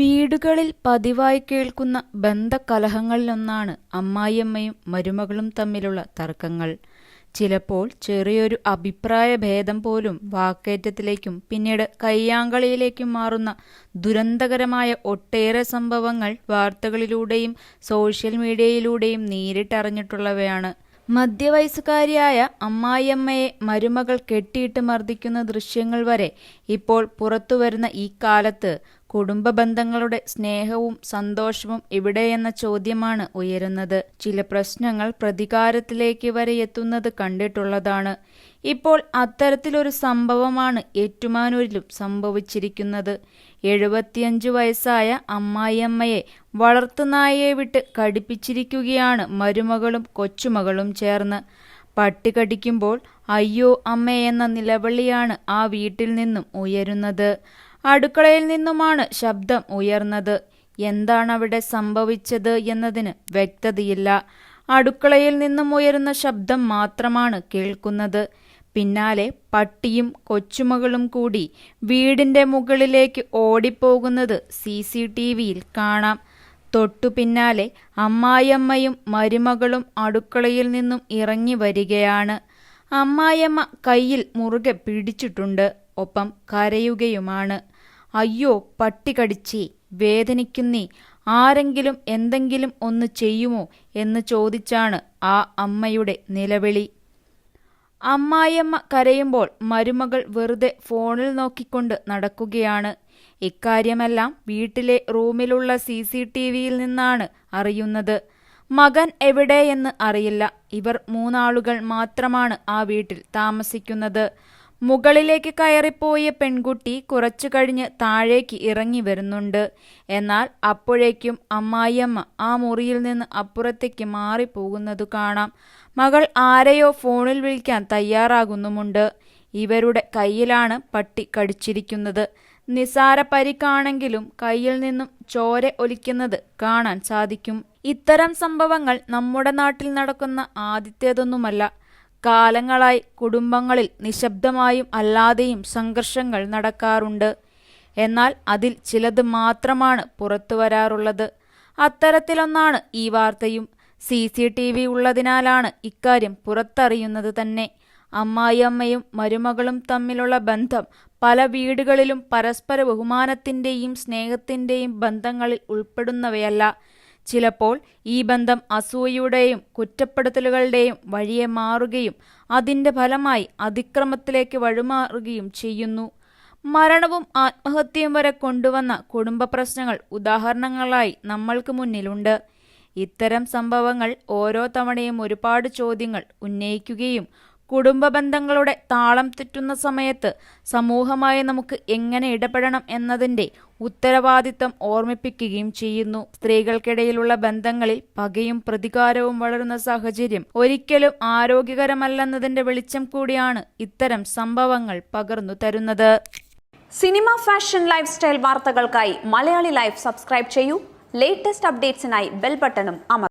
വീടുകളിൽ പതിവായി കേൾക്കുന്ന ബന്ധകലഹങ്ങളിലൊന്നാണ് അമ്മായിയമ്മയും മരുമകളും തമ്മിലുള്ള തർക്കങ്ങൾ. ചിലപ്പോൾ ചെറിയൊരു അഭിപ്രായ ഭേദം പോലും വാക്കേറ്റത്തിലേക്കും പിന്നീട് കയ്യാങ്കളിയിലേക്കും മാറുന്ന ദുരന്തകരമായ ഒട്ടേറെ സംഭവങ്ങൾ വാർത്തകളിലൂടെയും സോഷ്യൽ മീഡിയയിലൂടെയും നേരിട്ടറിഞ്ഞിട്ടുള്ളവയാണ്. മധ്യവയസ്സുകാരിയായ അമ്മായിയമ്മയെ മരുമകൾ കെട്ടിയിട്ട് മർദ്ദിക്കുന്ന ദൃശ്യങ്ങൾ വരെ ഇപ്പോൾ പുറത്തുവരുന്ന ഈ കാലത്ത് കുടുംബബന്ധങ്ങളുടെ സ്നേഹവും സന്തോഷവും എവിടെയെന്ന ചോദ്യമാണ് ഉയരുന്നത്. ചില പ്രശ്നങ്ങൾ പ്രതികാരത്തിലേക്ക് വരെ എത്തുന്നത് കണ്ടിട്ടുള്ളതാണ്. ഇപ്പോൾ അത്തരത്തിലൊരു സംഭവമാണ് ഏറ്റുമാനൂരിലും സംഭവിച്ചിരിക്കുന്നത്. എഴുപത്തിയഞ്ചു വയസ്സായ അമ്മായിയമ്മയെ വളർത്തുനായയെ വിട്ട് കടിപ്പിച്ചിരിക്കുകയാണ് മരുമകളും കൊച്ചുമകളും ചേർന്ന്. പട്ടി കടിക്കുമ്പോൾ അയ്യോ അമ്മേ എന്ന നിലവിളിയാണ് ആ വീട്ടിൽ നിന്നും ഉയരുന്നത്. അടുക്കളയിൽ നിന്നുമാണ് ശബ്ദം ഉയർന്നത്. എന്താണവിടെ സംഭവിച്ചത് എന്നതിന് വ്യക്തതയില്ല. അടുക്കളയിൽ നിന്നും ഉയരുന്ന ശബ്ദം മാത്രമാണ് കേൾക്കുന്നത്. പിന്നാലെ പട്ടിയും കൊച്ചുമകളും കൂടി വീടിന്റെ മുകളിലേക്ക് ഓടിപ്പോകുന്നത് സി സി ടി വിയിൽ കാണാം. തൊട്ടു പിന്നാലെ അമ്മായിയമ്മയും മരുമകളും അടുക്കളയിൽ നിന്നും ഇറങ്ങി വരികയാണ്. അമ്മായിയമ്മ കയ്യിൽ മുറുകെ പിടിച്ചിട്ടുണ്ട്. ഒപ്പം കരയുകയുമാണ്. അയ്യോ പട്ടി കടിച്ചേ, വേദനിക്കുന്നേ, ആരെങ്കിലും എന്തെങ്കിലും ഒന്ന് ചെയ്യുമോ എന്ന് ചോദിച്ചാണ് ആ അമ്മയുടെ നിലവിളി. അമ്മായിയമ്മ കരയുമ്പോൾ മരുമകൾ വെറുതെ ഫോണിൽ നോക്കിക്കൊണ്ട് നടക്കുകയാണ്. ഇക്കാര്യമെല്ലാം വീട്ടിലെ റൂമിലുള്ള സി സി ടി വിയിൽ നിന്നാണ് അറിയുന്നത്. മകൻ എവിടെയെന്ന് അറിയില്ല. ഇവർ മൂന്നാളുകൾ മാത്രമാണ് ആ വീട്ടിൽ താമസിക്കുന്നത്. മുകളിലേക്ക് കയറിപ്പോയ പെൺകുട്ടി കുറച്ചു കഴിഞ്ഞ് താഴേക്ക് ഇറങ്ങി വരുന്നുണ്ട്. എന്നാൽ അപ്പോഴേക്കും അമ്മായിയമ്മ ആ മുറിയിൽ നിന്ന് അപ്പുറത്തേക്ക് മാറിപ്പോകുന്നത് കാണാം. മകൾ ആരെയോ ഫോണിൽ വിളിക്കാൻ തയ്യാറാകുന്നുമുണ്ട്. ഇവരുടെ കയ്യിലാണ് പട്ടി കടിച്ചിരിക്കുന്നത്. നിസാര പരിക്കാണെങ്കിലും കയ്യിൽ നിന്നും ചോര ഒലിക്കുന്നത് കാണാൻ സാധിക്കും. ഇത്തരം സംഭവങ്ങൾ നമ്മുടെ നാട്ടിൽ നടക്കുന്ന ആദ്യത്തേതൊന്നുമല്ല. കാലങ്ങളായി കുടുംബങ്ങളിൽ നിശബ്ദമായും അല്ലാതെയും സംഘർഷങ്ങൾ നടക്കാറുണ്ട്. എന്നാൽ അതിൽ ചിലത് മാത്രമാണ് പുറത്തു വരാറുള്ളത് അത്തരത്തിലൊന്നാണ് ഈ വാർത്തയും. സി സി ടി വി ഉള്ളതിനാലാണ് ഇക്കാര്യം പുറത്തറിയുന്നത് തന്നെ. അമ്മായിയമ്മയും മരുമകളും തമ്മിലുള്ള ബന്ധം പല വീടുകളിലും പരസ്പര ബഹുമാനത്തിന്റെയും സ്നേഹത്തിന്റെയും ബന്ധങ്ങളിൽ ഉൾപ്പെടുന്നവയല്ല. ചിലപ്പോൾ ഈ ബന്ധം അസൂയയുടെയും കുറ്റപ്പെടുത്തലുകളുടെയും വഴിയെ മാറുകയും അതിന്റെ ഫലമായി അതിക്രമത്തിലേക്ക് വഴിമാറുകയും ചെയ്യുന്നു. മരണവും ആത്മഹത്യയും വരെ കൊണ്ടുവന്ന കുടുംബ പ്രശ്നങ്ങൾ ഉദാഹരണങ്ങളായി നമ്മൾക്ക് മുന്നിലുണ്ട്. ഇത്തരം സംഭവങ്ങൾ ഓരോ തവണയും ഒരുപാട് ചോദ്യങ്ങൾ ഉന്നയിക്കുകയും കുടുംബബന്ധങ്ങളുടെ താളം തെറ്റുന്ന സമയത്ത് സമൂഹമായി നമുക്ക് എങ്ങനെ ഇടപെടണം എന്നതിന്റെ ഉത്തരവാദിത്തം ഓർമ്മിപ്പിക്കുകയും ചെയ്യുന്നു. സ്ത്രീകൾക്കിടയിലുള്ള ബന്ധങ്ങളിൽ പകയും പ്രതികാരവും വളരുന്ന സാഹചര്യം ഒരിക്കലും ആരോഗ്യകരമല്ലെന്നതിന്റെ വെളിച്ചം കൂടിയാണ് ഇത്തരം സംഭവങ്ങൾ പകർന്നു തരുന്നത്. സിനിമ ഫാഷൻ ലൈഫ് സ്റ്റൈൽ വാർത്തകൾക്കായി മലയാളി ലൈഫ് സബ്സ്ക്രൈബ് ചെയ്യൂ ലേറ്റസ്റ്റ് അപ്ഡേറ്റ്സിനായി ബെൽ ബട്ടണും അമർത്തുക